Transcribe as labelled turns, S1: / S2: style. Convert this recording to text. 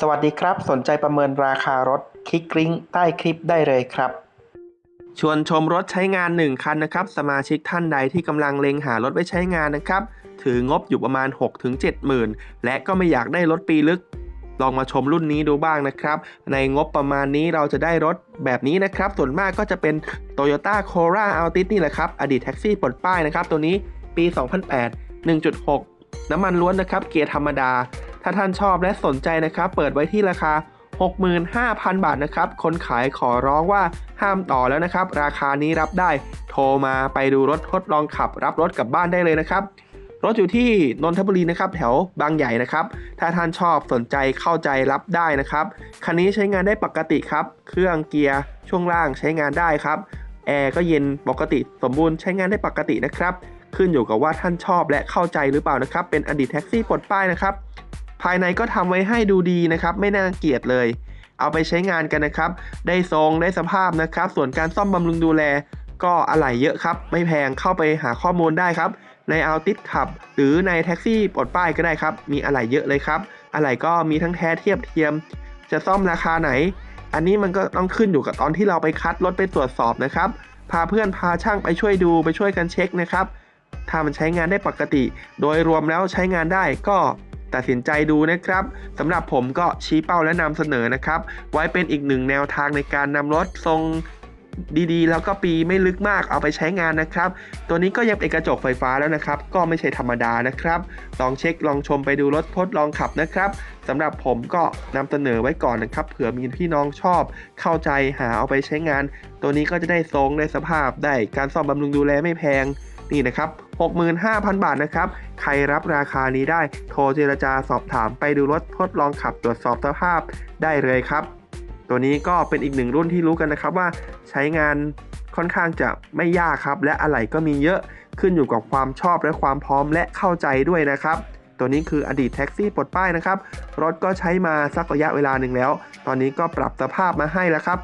S1: สวัสดีครับ สนใจประเมินราคารถคลิกลิงก์ใต้คลิปได้เลยครับ ชวนชมรถใช้งาน 1 คันนะครับ สมาชิกท่านใดที่กำลังเล็งหารถไว้ใช้งานนะครับ ถืองบอยู่ประมาณ 6-7หมื่นและก็ไม่อยากได้รถปีลึก ลองมาชมรุ่นนี้ดูบ้างนะครับ ในงบประมาณนี้เราจะได้รถแบบนี้นะครับ ส่วนมากก็จะเป็น Toyota Corolla Altis นี่แหละครับ อดีตแท็กซี่ปลดป้ายนะครับ ตัวนี้ปี 2008 1.6 น้ำมันล้วนนะครับ เกียร์ธรรมดา ถ้าท่านชอบและสนใจนะครับเปิดไว้ที่ราคา 65,000 บาทนะครับคนขายขอร้องว่าห้ามต่อแล้วนะครับ ราคานี้รับได้ โทรมาไปดูรถทดลองขับ รับรถกลับบ้านได้เลยนะครับรถอยู่ที่นนทบุรีนะครับแถวบางใหญ่นะครับ ถ้าท่านชอบสนใจเข้าใจรับได้นะครับ คันนี้ใช้งานได้ปกติครับ เครื่องเกียร์ช่วงล่างใช้งานได้ครับ แอร์ก็เย็นปกติสมบูรณ์ใช้งานได้ปกตินะครับ ขึ้นอยู่กับว่าท่านชอบและเข้าใจหรือเปล่านะครับ เป็นอดีตแท็กซี่ปลดป้ายนะครับ ภายในก็ทำไว้ให้ดูดีนะครับ ไม่น่าเกลียดเลย เอาไปใช้งานกันนะครับ ได้ทรงได้สภาพนะครับ ส่วนการซ่อมบำรุงดูแล ก็อะไหล่เยอะครับ ไม่แพงเข้าไปหาข้อมูลได้ครับ ในเอาติดขับ หรือในแท็กซี่ปลดป้ายก็ได้ครับ มีอะไหล่เยอะเลยครับอะไหล่ก็มีทั้งแท้เทียบเทียม จะซ่อมราคาไหน อันนี้มันก็ต้องขึ้นอยู่กับตอนที่เราไปคัดรถไปตรวจสอบนะครับพาเพื่อนพาช่างไปช่วยดูไปช่วยกันเช็คนะครับ ถ้ามันใช้งานได้ปกติ โดยรวมแล้วใช้งานได้ก็ ตัดสินใจดูนะครับสำหรับผมก็ชี้เป้าและนำเสนอนะครับ ไว้เป็นอีกหนึ่งแนวทางในการนำรถทรงดีๆ แล้วก็ปีไม่ลึกมากเอาไปใช้งานนะครับ ตัวนี้ก็ยังเป็นกระจกไฟฟ้าแล้วนะครับ ก็ไม่ใช่ธรรมดานะครับ ลองเช็คลองชมไปดูรถทดลองขับนะครับสำหรับผมก็นำเสนอไว้ก่อนนะครับ เผื่อมีพี่น้องชอบ เข้าใจหาเอาไปใช้งาน ตัวนี้ก็จะได้ทรงได้สภาพได้การซ่อมบำรุงดูแลไม่แพงนี่นะครับ 65,000 บาทนะครับ ใครรับราคานี้ได้ โทรเจรจาสอบถามไปดูรถทดลองขับตรวจสอบสภาพได้เลยครับ ตัวนี้ก็เป็นอีกหนึ่งรุ่นที่รู้กันนะครับว่าใช้งานค่อนข้างจะไม่ยากครับ และอะไหล่ก็มีเยอะขึ้นอยู่กับความชอบและความพร้อมและเข้าใจด้วยนะครับ ตัวนี้คืออดีตแท็กซี่ปลดป้ายนะครับ รถก็ใช้มาสักระยะเวลาหนึ่งแล้ว ตอนนี้ก็ปรับสภาพมาให้แล้วครับ